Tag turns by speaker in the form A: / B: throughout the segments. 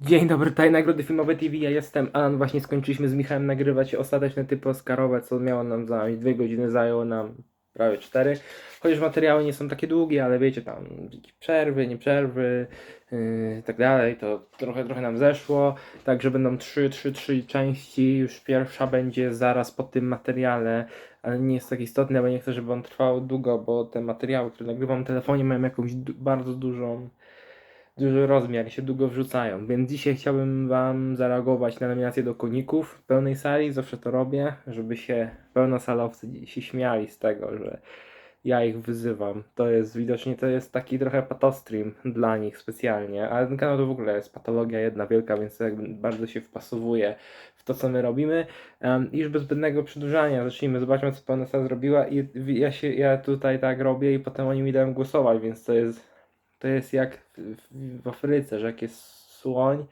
A: Dzień dobry, tutaj Nagrody Filmowe TV, ja jestem Alan, właśnie skończyliśmy z Michałem nagrywać ostateczne typy Oscarowe, co miało nam zająć dwie godziny, zajęło nam prawie cztery. Chociaż materiały nie są takie długie, ale wiecie, tam przerwy, nie przerwy yy, tak dalej, to trochę, trochę nam zeszło, także będą trzy, trzy, trzy części, już pierwsza będzie zaraz po tym materiale, ale nie jest tak istotne, bo nie chcę, żeby on trwał długo, bo te materiały, które nagrywam na telefonie mają jakąś bardzo dużą duży rozmiar się długo wrzucają. Więc dzisiaj chciałbym Wam zareagować na nominację do koników w pełnej sali. Zawsze to robię, żeby się pełnosalowcy się śmiali z tego, że ja ich wyzywam. To jest widocznie to jest taki trochę patostream dla nich specjalnie, ale ten kanał to w ogóle jest patologia jedna wielka, więc jakby bardzo się wpasowuje w to, co my robimy. Um, już bez zbędnego przedłużania zacznijmy. Zobaczmy, co pełna sala zrobiła i ja, się, ja tutaj tak robię i potem oni mi dają głosować, więc to jest to jest jak w, w, Afryce, że jak jest słoń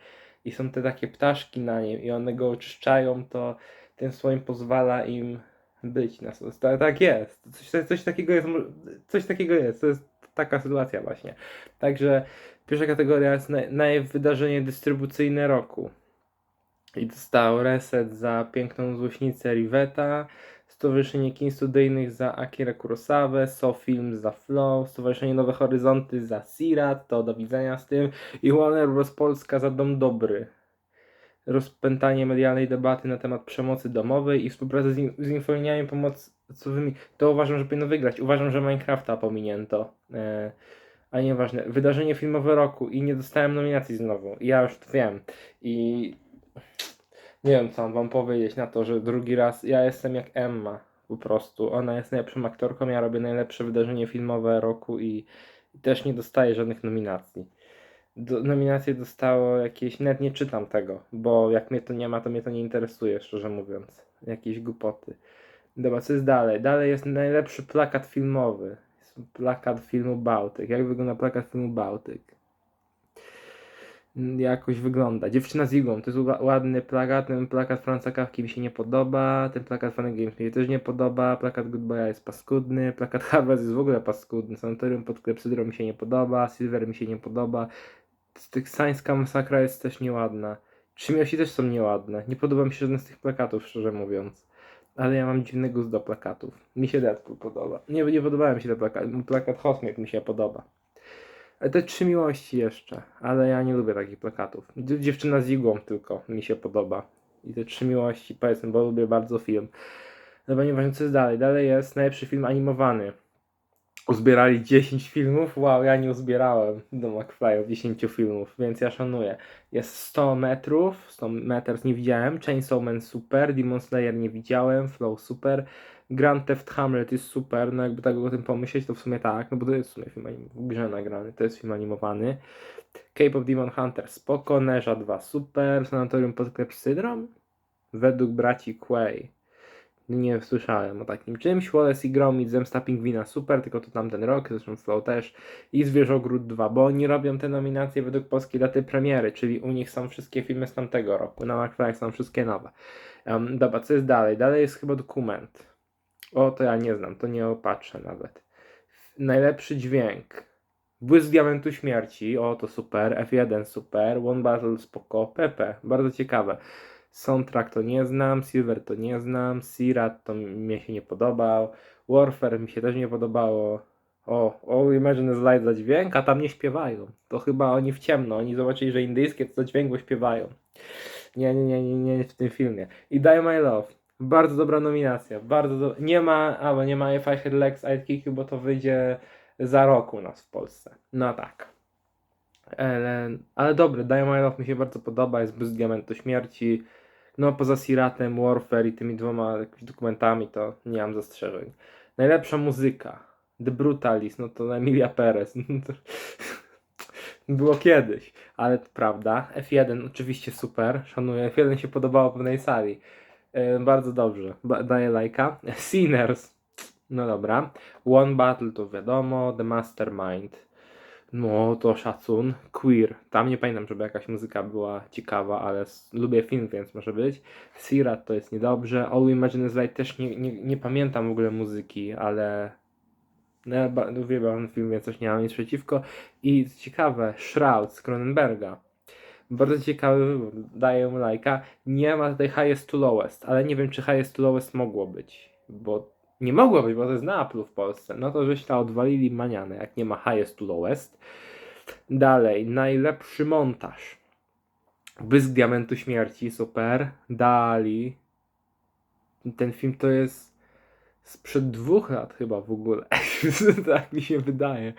A: i są te takie ptaszki na nim i one go oczyszczają, to ten słoń pozwala im być na tak, tak jest. Coś, coś takiego jest. Coś takiego jest. To jest taka sytuacja właśnie. Także pierwsza kategoria jest naj, najwydarzenie dystrybucyjne roku. I dostał reset za piękną złośnicę Riveta, Stowarzyszenie Kin Studyjnych za Akira Kurosawę, SoFilm za Flow, Stowarzyszenie Nowe Horyzonty za Sirat, to do widzenia z tym, i Warner Bros. Polska za Dom Dobry. Rozpętanie medialnej debaty na temat przemocy domowej i współpraca z, in- z infoliniami pomocowymi. To uważam, że powinno wygrać. Uważam, że Minecrafta pominięto. E, ale nieważne. Wydarzenie filmowe roku i nie dostałem nominacji znowu. Ja już to wiem. I nie wiem, co mam wam powiedzieć na to, że drugi raz ja jestem jak Emma. Po prostu. Ona jest najlepszą aktorką, ja robię najlepsze wydarzenie filmowe roku i, też nie dostaję żadnych nominacji. Do, nominacje dostało jakieś, nawet nie czytam tego, bo jak mnie to nie ma, to mnie to nie interesuje, szczerze mówiąc. Jakieś głupoty. Dobra, co jest dalej? Dalej jest najlepszy plakat filmowy. Jest plakat filmu Bałtyk. Jak wygląda plakat filmu Bałtyk? Jakoś wygląda. Dziewczyna z igłą, to jest ła- ładny plakat, ten plakat Franca Kawki mi się nie podoba, ten plakat Funny Games mi się też nie podoba, plakat Goodbye jest paskudny, plakat Harvard jest w ogóle paskudny, Sanatorium pod Klepsydrą mi się nie podoba, Silver mi się nie podoba, Teksańska Masakra jest też nieładna, Trzymiosi też są nieładne, nie podoba mi się żaden z tych plakatów, szczerze mówiąc. Ale ja mam dziwny gust do plakatów. Mi się Deadpool podoba. Nie, nie podobają mi się te plakaty. Plakat Hosmiak mi się podoba. Te trzy miłości jeszcze, ale ja nie lubię takich plakatów. Dzie- Dziewczyna z igłą tylko mi się podoba. I te trzy miłości powiedzmy, bo lubię bardzo film. Dobra, nieważne co jest dalej. Dalej jest najlepszy film animowany. Uzbierali 10 filmów? Wow, ja nie uzbierałem do McFly'ów 10 filmów, więc ja szanuję. Jest 100 metrów, 100 meters nie widziałem, Chainsaw Man super, Demon Slayer nie widziałem, Flow super, Grand Theft Hamlet jest super, no jakby tak o tym pomyśleć, to w sumie tak, no bo to jest w sumie film anim- w grze nagrany, to jest film animowany. Cape of Demon Hunter spoko, Neża 2 super, Sanatorium pod Klepsydrą? Według braci Quay. Nie słyszałem o takim czymś. Wallace i Gromit, Zemsta Pingwina super, tylko to tamten rok, zresztą Flow też. I Zwierzogród 2, bo oni robią te nominacje według polskiej daty premiery, czyli u nich są wszystkie filmy z tamtego roku. Na McFly są wszystkie nowe. Um, dobra, co jest dalej? Dalej jest chyba dokument. O, to ja nie znam, to nie opatrzę nawet. Najlepszy dźwięk. Błysk Diamentu Śmierci, o to super, F1 super, One Battle spoko, Pepe, bardzo ciekawe. Soundtrack to nie znam, Silver to nie znam, Sirat to mi się nie podobał, Warfare mi się też nie podobało. O, o Imagine Light za dźwięk, a tam nie śpiewają. To chyba oni w ciemno, oni zobaczyli, że indyjskie to za dźwięk, bo śpiewają. Nie, nie, nie, nie, nie w tym filmie. I Die My Love. Bardzo dobra nominacja, bardzo do... Nie ma, albo nie ma If I Had Legs, I'd Kick You, bo to wyjdzie za rok u nas w Polsce. No tak. Ale, ale dobre, Die My Love mi się bardzo podoba, jest bez diamentu śmierci. No poza Siratem, Warfare i tymi dwoma dokumentami to nie mam zastrzeżeń. Najlepsza muzyka. The Brutalist, no to Emilia Perez. Było kiedyś, ale to prawda. F1 oczywiście super, szanuję. F1 się podobało pewnej sali. Bardzo dobrze, daję lajka. Sinners, no dobra. One Battle to wiadomo, The Mastermind. No to szacun. Queer. Tam nie pamiętam, żeby jakaś muzyka była ciekawa, ale lubię film, więc może być. Sirat to jest niedobrze. All Imagine is Light też nie, nie, nie pamiętam w ogóle muzyki, ale no, uwielbiam film, więc coś nie mam nic przeciwko. I ciekawe, Shroud z Cronenberga. Bardzo ciekawy wybór, daję lajka. Nie ma tutaj highest to lowest, ale nie wiem, czy highest to lowest mogło być, bo nie mogło być, bo to jest na Apple w Polsce. No to żeś ta odwalili manianę, jak nie ma highest to lowest. Dalej, najlepszy montaż. Błysk Diamentu Śmierci, super. Dali. Ten film to jest sprzed dwóch lat chyba w ogóle. tak mi się wydaje.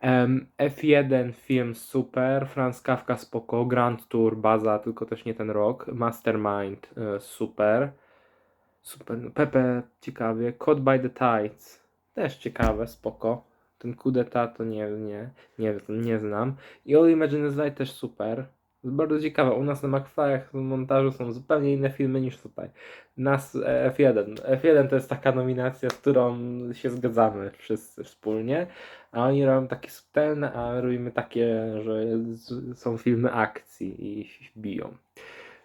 A: Em, F1 film super, Franz Kafka spoko, Grand Tour, baza, tylko też nie ten rok, Mastermind e, super, super, no, Pepe ciekawie, Caught by the Tides też ciekawe, spoko, ten coup d'etat to nie, nie, nie, nie znam. I All Imagine is Light też super, jest bardzo ciekawe, u nas na McFly'ach w montażu są zupełnie inne filmy niż tutaj. Nas e, F1. F1 to jest taka nominacja, z którą się zgadzamy wszyscy wspólnie, a oni robią takie subtelne, a robimy takie, że są filmy akcji i biją.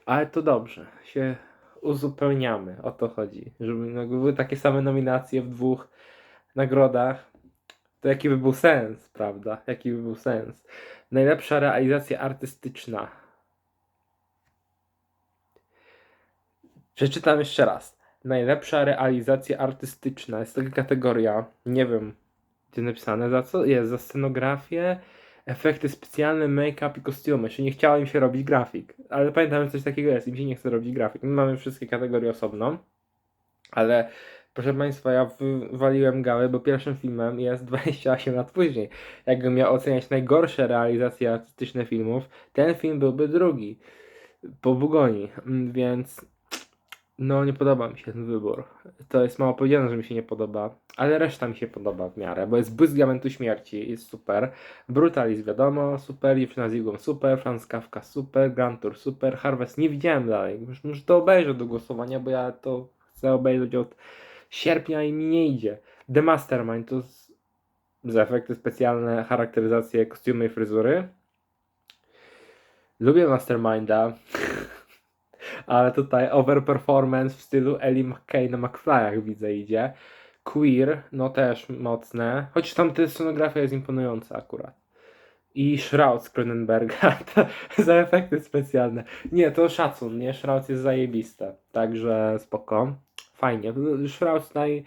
A: Ale to dobrze, się uzupełniamy, o to chodzi. Żeby no, były takie same nominacje w dwóch nagrodach, to jaki by był sens, prawda? Jaki by był sens? Najlepsza realizacja artystyczna. Przeczytam jeszcze raz. Najlepsza realizacja artystyczna. Jest taka kategoria. Nie wiem, gdzie napisane za co. Jest za scenografię, efekty specjalne, make-up i kostiumy. Jeszcze nie chciało im się robić grafik. Ale pamiętam, że coś takiego jest. Im się nie chce robić grafik. My mamy wszystkie kategorie osobno. Ale proszę Państwa, ja wywaliłem gałę, bo pierwszym filmem jest 28 lat później. Jakbym miał oceniać najgorsze realizacje artystyczne filmów, ten film byłby drugi. Po Bugoni, Mm, więc no nie podoba mi się ten wybór. To jest mało powiedziane, że mi się nie podoba, ale reszta mi się podoba w miarę, bo jest Błysk Diamentu Śmierci, jest super, Brutalis wiadomo, super, Dziewczyna z Igą super, Franz Kafka super, Grand Tour super, Harvest. Nie widziałem dalej, muszę to obejrzeć do głosowania, bo ja to chcę obejrzeć od sierpnia i mi nie idzie. The Mastermind to za efekty specjalne, charakteryzację, kostiumy i fryzury. Lubię Masterminda, ale tutaj overperformance w stylu Ellie McKay na McFlyach widzę idzie. Queer, no też mocne, choć tam ta scenografia jest imponująca akurat. I Shroud z Cronenberga za efekty specjalne. Nie, to szacun, nie? Shroud jest zajebiste, także spoko. Fajnie. Shroud naj...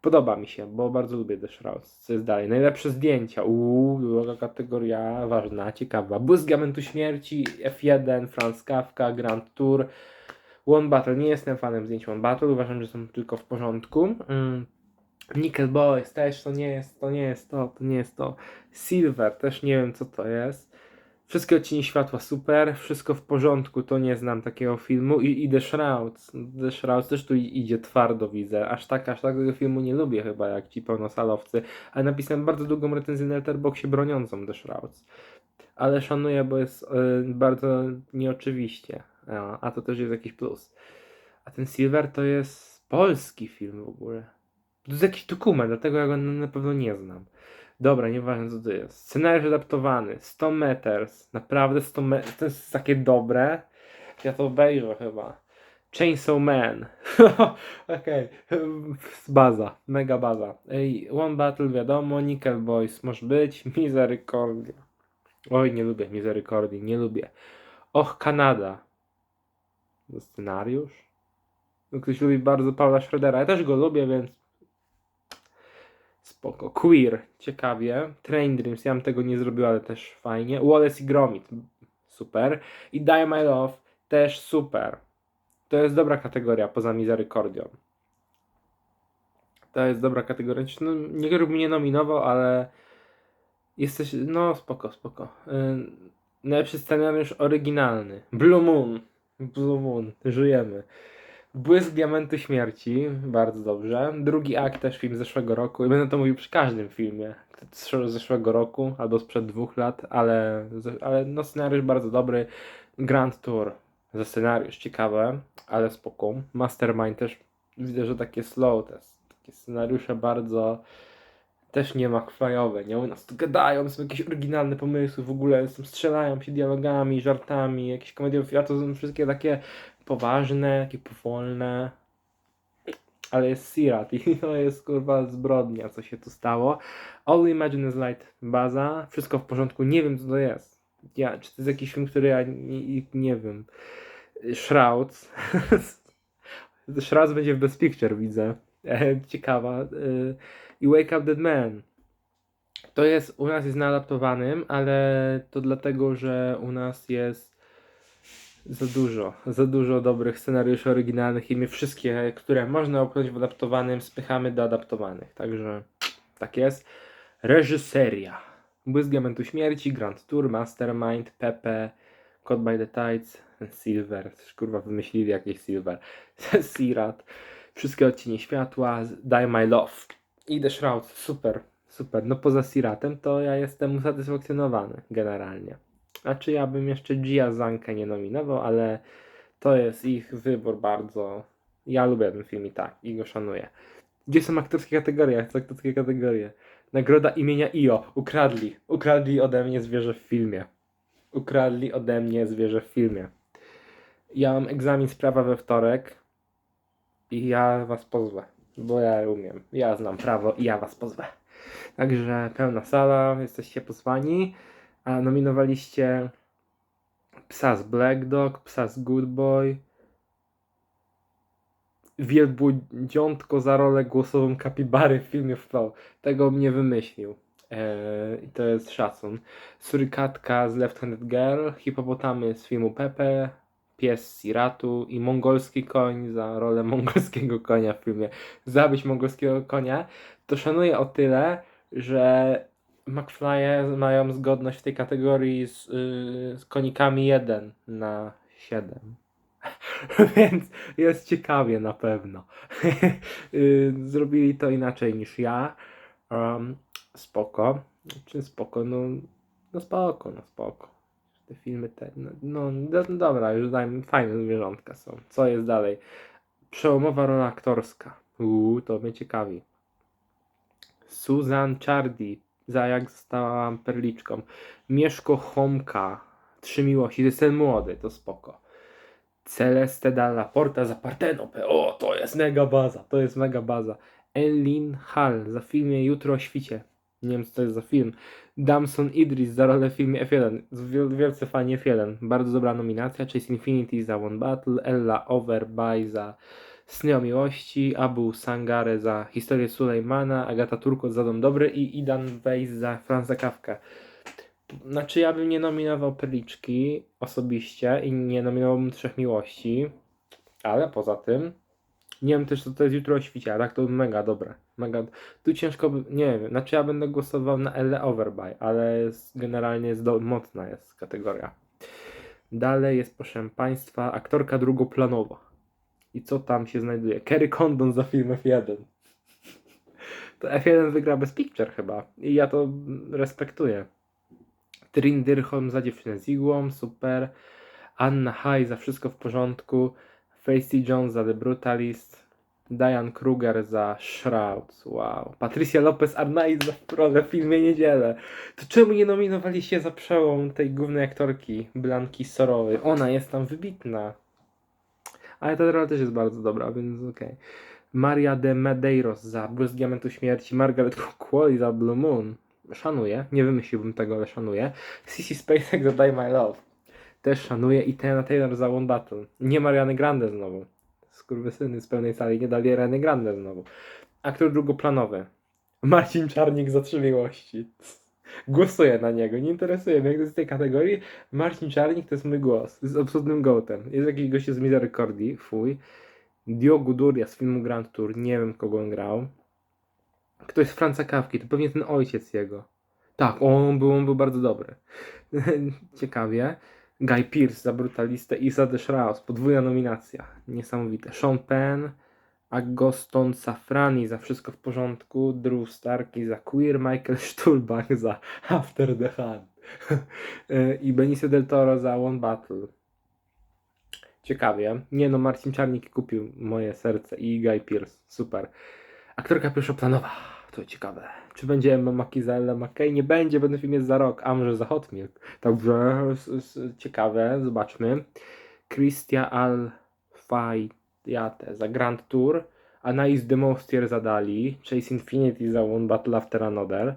A: podoba mi się, bo bardzo lubię The Shroud. Co jest dalej? Najlepsze zdjęcia. Uuu, była kategoria ważna, ciekawa. Błysk Śmierci, F1, Franz Kafka, Grand Tour, One Battle. Nie jestem fanem zdjęć One Battle, uważam, że są tylko w porządku. Mm. Nickel Boys też to nie jest, to nie jest to, to nie jest to. Silver też nie wiem co to jest. Wszystkie odcienie światła super, wszystko w porządku, to nie znam takiego filmu i, i The Shrouds. The Shrouds też tu idzie twardo widzę, aż tak, aż tak tego filmu nie lubię chyba jak ci pełnosalowcy, ale napisałem bardzo długą recenzję na Letterboxie broniącą The Shrouds. Ale szanuję, bo jest y, bardzo nieoczywiście, a, a to też jest jakiś plus. A ten Silver to jest polski film w ogóle. To jest jakiś dokument, dlatego ja go na pewno nie znam. Dobra, nieważne co to jest. Scenariusz adaptowany, 100 meters. Naprawdę 100 meters. To jest takie dobre. Ja to obejrzę chyba. Chainsaw Man. Okej. Baza. Mega baza. Ej, One Battle wiadomo. Nickel Boys może być. Misericordia. Oj, nie lubię Misericordii. Nie lubię. Och, Kanada. Scenariusz? No, Ktoś lubi bardzo Paula Schroedera. Ja też go lubię, więc Spoko. Queer, ciekawie. Train Dreams, ja bym tego nie zrobił, ale też fajnie. Wallace i Gromit, super. I Die My Love, też super. To jest dobra kategoria poza Misericordią. To jest dobra kategoria. Znaczy, No, nie bym mnie nominował, ale jesteś, no spoko, spoko. Yy, najlepszy scenariusz oryginalny. Blue Moon. Blue Moon, żyjemy. Błysk Diamentu Śmierci, bardzo dobrze. Drugi akt też film z zeszłego roku i będę to mówił przy każdym filmie z zeszłego roku albo sprzed dwóch lat, ale, ale no scenariusz bardzo dobry. Grand Tour za scenariusz ciekawe, ale spoko. Mastermind też widzę, że takie slow test, takie scenariusze bardzo też nie McFlyowe, nie? U nas tu gadają, są jakieś oryginalne pomysły, w ogóle są, strzelają się dialogami, żartami, jakieś komedie, a to są wszystkie takie poważne, takie powolne. Ale jest Sirat i to jest kurwa zbrodnia, co się tu stało. All Imagine is Light baza, wszystko w porządku, nie wiem co to jest. ja, czy to jest jakiś film, który ja nie, nie wiem. Shrouds. Shrouds będzie w Best Picture, widzę. Ciekawa. E, I Wake Up Dead Man. To jest, u nas jest naadaptowanym, ale to dlatego, że u nas jest za dużo, za dużo dobrych scenariuszy oryginalnych i my wszystkie, które można opchnąć w adaptowanym, spychamy do adaptowanych. Także tak jest. Reżyseria. Błysk Diamentu Śmierci, Grand Tour, Mastermind, Pepe, Caught by the Tides, Silver, kurwa wymyślili jakieś Silver, Sirat, wszystkie odcienie światła, Die My Love i The Shroud, super, super. No poza Siratem to ja jestem usatysfakcjonowany generalnie. Znaczy ja bym jeszcze Gia Zankę nie nominował, ale to jest ich wybór bardzo. Ja lubię ten film i tak, i go szanuję. Gdzie są aktorskie kategorie? Aktorskie kategorie? Nagroda imienia Io. Ukradli. Ukradli ode mnie zwierzę w filmie. Ukradli ode mnie zwierzę w filmie. Ja mam egzamin z prawa we wtorek i ja was pozwę, bo ja umiem. Ja znam prawo i ja was pozwę. Także pełna sala, jesteście pozwani. A nominowaliście psa z Black Dog, psa z Good Boy, wielbłądziątko za rolę głosową kapibary w filmie Flow. Tego mnie wymyślił. Eee, I to jest szacun. Surykatka z Left Handed Girl, hipopotamy z filmu Pepe, pies z Siratu i mongolski koń za rolę mongolskiego konia w filmie Zabić mongolskiego konia. To szanuję o tyle, że McFly'e mają zgodność w tej kategorii z, yy, z konikami 1 na 7. Więc jest ciekawie na pewno. Yy, Zrobili to inaczej niż ja. Um, spoko. Czy spoko? No, no spoko, no spoko. Te filmy te, no, no, do- dobra, już dajmy, fajne zwierzątka są. Co jest dalej? Przełomowa rola aktorska. Uuu, to mnie ciekawi. Susan Chardy, za jak zostałam perliczką. Mieszko Homka, Trzy Miłości, to jest ten młody, to spoko. Celeste Dalla Porta za Partenopę, o to jest mega baza, to jest mega baza. Elin Hall za filmie Jutro o świcie, nie wiem co to jest za film. Damson Idris za rolę w filmie F1, z wiel- wielce fajnie F1, bardzo dobra nominacja. Chase Infinity za One Battle, Ella Overby za Sny o Miłości, Abu Sangare za Historię Sulejmana, Agata Turkot za Dom Dobry i Idan Weiss za Franza Kafka. Znaczy ja bym nie nominował Perliczki osobiście i nie nominowałbym Trzech Miłości, ale poza tym nie wiem też co to jest Jutro o świcie, a tak to mega dobre. Mega, tu ciężko nie wiem, znaczy ja będę głosował na Elle Overby, ale jest, generalnie jest do, mocna jest kategoria. Dalej jest proszę Państwa aktorka drugoplanowa. I co tam się znajduje? Kerry Condon za film F1. To F1 wygra bez picture chyba. I ja to respektuję. Trin Dyrholm za dziewczynę z igłą, super. Anna High za wszystko w porządku. Facey Jones za The Brutalist. Diane Kruger za Shrouds, wow. Patricia Lopez Arnaiz za rolę w filmie Niedzielę. To czemu nie nominowali się za przełom tej głównej aktorki, Blanki Sorowej? Ona jest tam wybitna. Ale ta rola też jest bardzo dobra, więc okej. Maria de Medeiros za Błysk Diamentu Śmierci, Margaret Qualley za Blue Moon. Szanuję, nie wymyśliłbym tego, ale szanuję. Sissy Spacek za Die My Love. Też szanuję i Tena Taylor za One Battle. Nie Mariany Grande znowu. Skurwysyny z pełnej sali nie dali Ariany Grande znowu. Aktor drugoplanowy. Marcin Czarnik za Trzy Miłości. Głosuję na niego, nie interesuje mnie, jak to jest z tej kategorii. Marcin Czarnik to jest mój głos, jest absolutnym gołtem. Jest jakiś gość z Misericordii, fuj. Diogo Duria z filmu Grand Tour, nie wiem kogo on grał. Ktoś z Franca Kawki, to pewnie ten ojciec jego. Tak, on był, on był bardzo dobry. Ciekawie. Guy Pearce za Brutalistę i za The podwójna nominacja. Niesamowite. Sean Penn, Agoston Safrani za Wszystko w porządku, Drew Starki za Queer, Michael Stulbach za After the Hunt i Benicio del Toro za One Battle. Ciekawie. Nie no, Marcin Czarnik kupił moje serce i Guy Pearce. Super. Aktorka pierwszoplanowa. To ciekawe. Czy będzie Emma Ella McKay? Nie będzie, ten film jest za rok, a może za Hot Milk. Także ciekawe, zobaczmy. Christia Al-Fayate za Grand Tour. Anais de Moustier za Dali. Chase Infinity za One Battle After Another.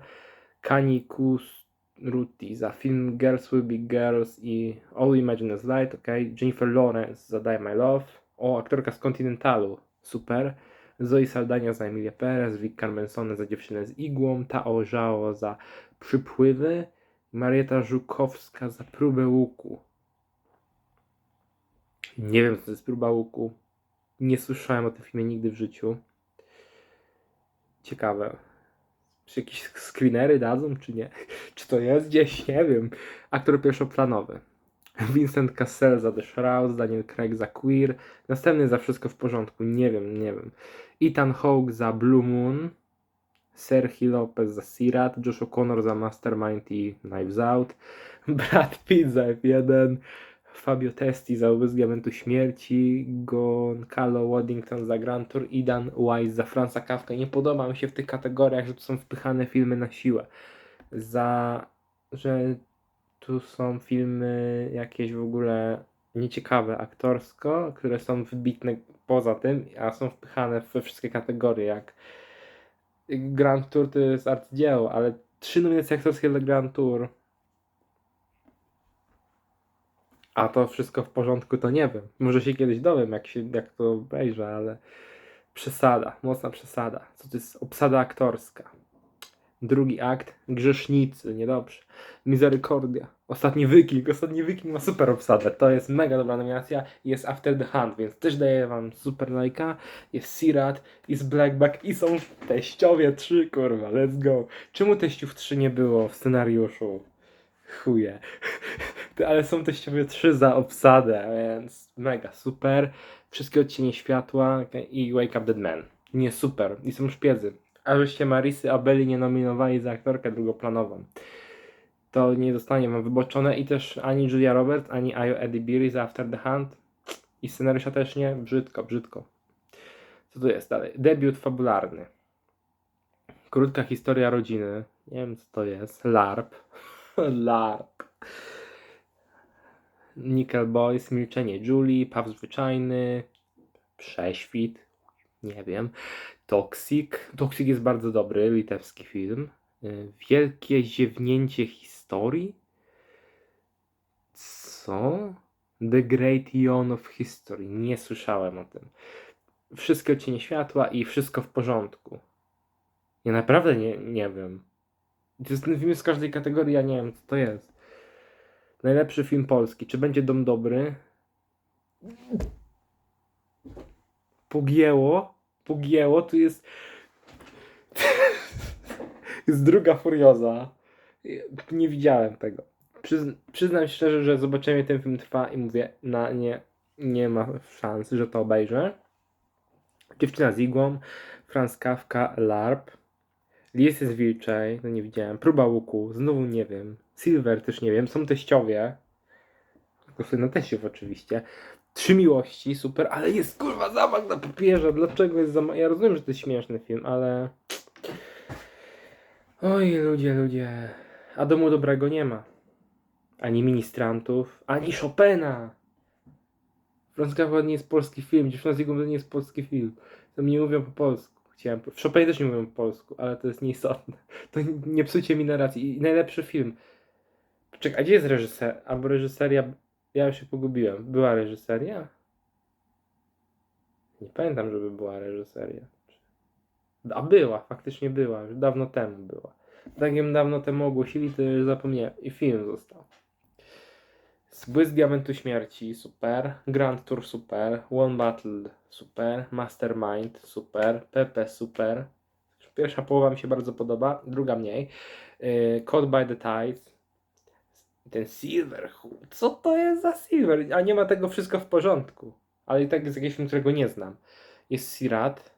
A: Kani Ruti za film Girls Will Be Girls i All Imagine Is Light, ok. Jennifer Lawrence za Die My Love. O, aktorka z Continentalu, super. Zoe Saldania za Emilię Perez, Vic Carmensone za Dziewczynę z igłą, Tao Zhao za Przypływy, Marieta Żukowska za Próbę łuku. Nie wiem, co to jest Próba łuku. Nie słyszałem o tym filmie nigdy w życiu. Ciekawe. Czy jakieś screenery dadzą, czy nie? Czy to jest gdzieś? Nie wiem. Aktor pierwszoplanowy. Vincent Cassel za The Shroud, Daniel Craig za Queer, następny za Wszystko w porządku, nie wiem, nie wiem. Ethan Hawke za Blue Moon, Sergio Lopez za Sirat, Josh O'Connor za Mastermind i Knives Out, Brad Pitt za F1, Fabio Testi za Łzy Diamentu Śmierci, Goncalo Waddington za Grand Tour i Dan Wise za Franza Kafka. Nie podoba mi się w tych kategoriach, że tu są wpychane filmy na siłę. Za, że tu są filmy jakieś w ogóle nieciekawe aktorsko, które są wybitne poza tym, a są wpychane we wszystkie kategorie, jak Grand Tour to jest arcydzieło, ale trzy nominacje aktorskie dla Grand Tour a to wszystko w porządku, to nie wiem. Może się kiedyś dowiem, jak, się, jak to obejrzę, ale przesada, mocna przesada. Co to jest obsada aktorska? Drugi akt, Grzesznicy, niedobrze. Miserykordia, Ostatni Wiking, Ostatni Wiking ma super obsadę. To jest mega dobra nominacja. Jest After the Hunt, więc też daję wam super lajka. Jest Sirat, jest Blackback i są teściowie 3, kurwa, let's go. Czemu teściów 3 nie było w scenariuszu? Chuje. Ale są teściowie 3 za obsadę, więc mega super. Wszystkie odcienie światła i Wake Up Dead Man. Nie super. I są szpiedzy. A żeście Marisy Abeli nie nominowali za aktorkę drugoplanową. To nie zostanie wam wyboczone i też ani Julia Roberts, ani Ayo Edibiri za After the Hunt. I scenariusza też nie. Brzydko, brzydko. Co tu jest dalej? Debiut fabularny. Krótka historia rodziny. Nie wiem co to jest. LARP. LARP. Nickel Boys, Milczenie Julie, Paw Zwyczajny, Prześwit, nie wiem, Toxic. Toxic jest bardzo dobry, litewski film. Y, Wielkie ziewnięcie historii? Co? The Great Yawn of History. Nie słyszałem o tym. Wszystkie odcienie światła i wszystko w porządku. Ja naprawdę nie, nie wiem. To jest film z każdej kategorii, ja nie wiem co to jest. Najlepszy film polski. Czy będzie Dom Dobry? Pogięło. Pogięło. Tu jest. jest druga furioza. Nie widziałem tego. Przyzn- przyznam szczerze, że zobaczenie ten film trwa i mówię, na nie, nie ma szans, że to obejrzę. Dziewczyna z igłą, Franz Kafka, LARP, Lis jest Wilczej, no nie widziałem, Próba łuku, znowu nie wiem, Silver też nie wiem, są teściowie, na teściów oczywiście, Trzy Miłości, super, ale jest kurwa zamach na papierze, dlaczego jest zamach, ja rozumiem, że to jest śmieszny film, ale... Oj, ludzie, ludzie, a domu dobrego nie ma. Ani ministrantów, ani Chopina. Franz Kafka nie jest polski film, Dziewczyna z to nie jest polski film. To nie mówią po polsku. Chciałem, w Chopinie też nie mówią po polsku, ale to jest nieistotne. To nie psujcie mi narracji. I najlepszy film. Czekaj, a gdzie jest reżyser? Albo reżyseria. Ja się pogubiłem. Była reżyseria? Nie pamiętam, żeby była reżyseria. A była, faktycznie była. Już dawno temu była. Tak jak dawno temu ogłosili, to już zapomniałem. I film został. Błysk Diamentu Śmierci, super. Grand Tour, super. One Battle, super. Mastermind, super. Pepe, super. Pierwsza połowa mi się bardzo podoba, druga mniej. Yy, Caught by the Tides. Ten Silver, co to jest za Silver? A nie ma tego wszystko w porządku. Ale i tak jest jakiś film, którego nie znam. Jest Sirat.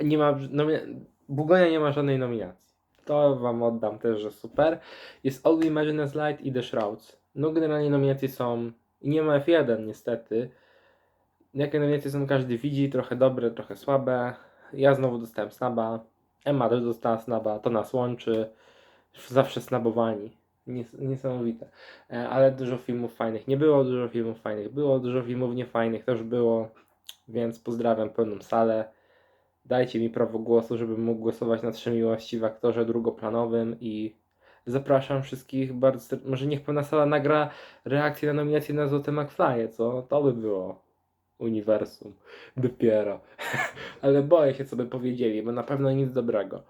A: Nie ma. Nomi- Bugonia nie ma żadnej nominacji. To wam oddam też, że super. Jest All We Imagine Is Light i The Shrouds. No generalnie nominacje są... Nie ma F1 niestety. Jakie nominacje są każdy widzi, trochę dobre, trochę słabe. Ja znowu dostałem snaba. Emma też dostała snaba, to nas łączy. Zawsze snabowani. Nies niesamowite. E, Ale dużo filmów fajnych. Nie było dużo filmów fajnych. Było dużo filmów niefajnych, też było. Więc pozdrawiam pełną salę. Dajcie mi prawo głosu, żebym mógł głosować na trzy miłości w aktorze drugoplanowym i zapraszam wszystkich bardzo. ser- Może niech pewna sala nagra reakcję na nominację na Złote McFly'e, co? To by było uniwersum. Dopiero. Ale boję się, co by powiedzieli, bo na pewno nic dobrego.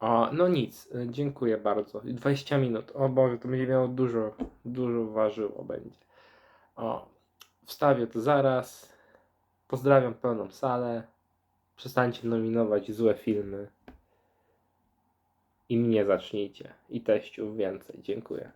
A: O, no nic, dziękuję bardzo. 20 minut. O Boże, to będzie miało dużo, dużo ważyło będzie. O, wstawię to zaraz. Pozdrawiam pełną salę. Przestańcie nominować złe filmy. I mnie zacznijcie. I teściów więcej. Dziękuję.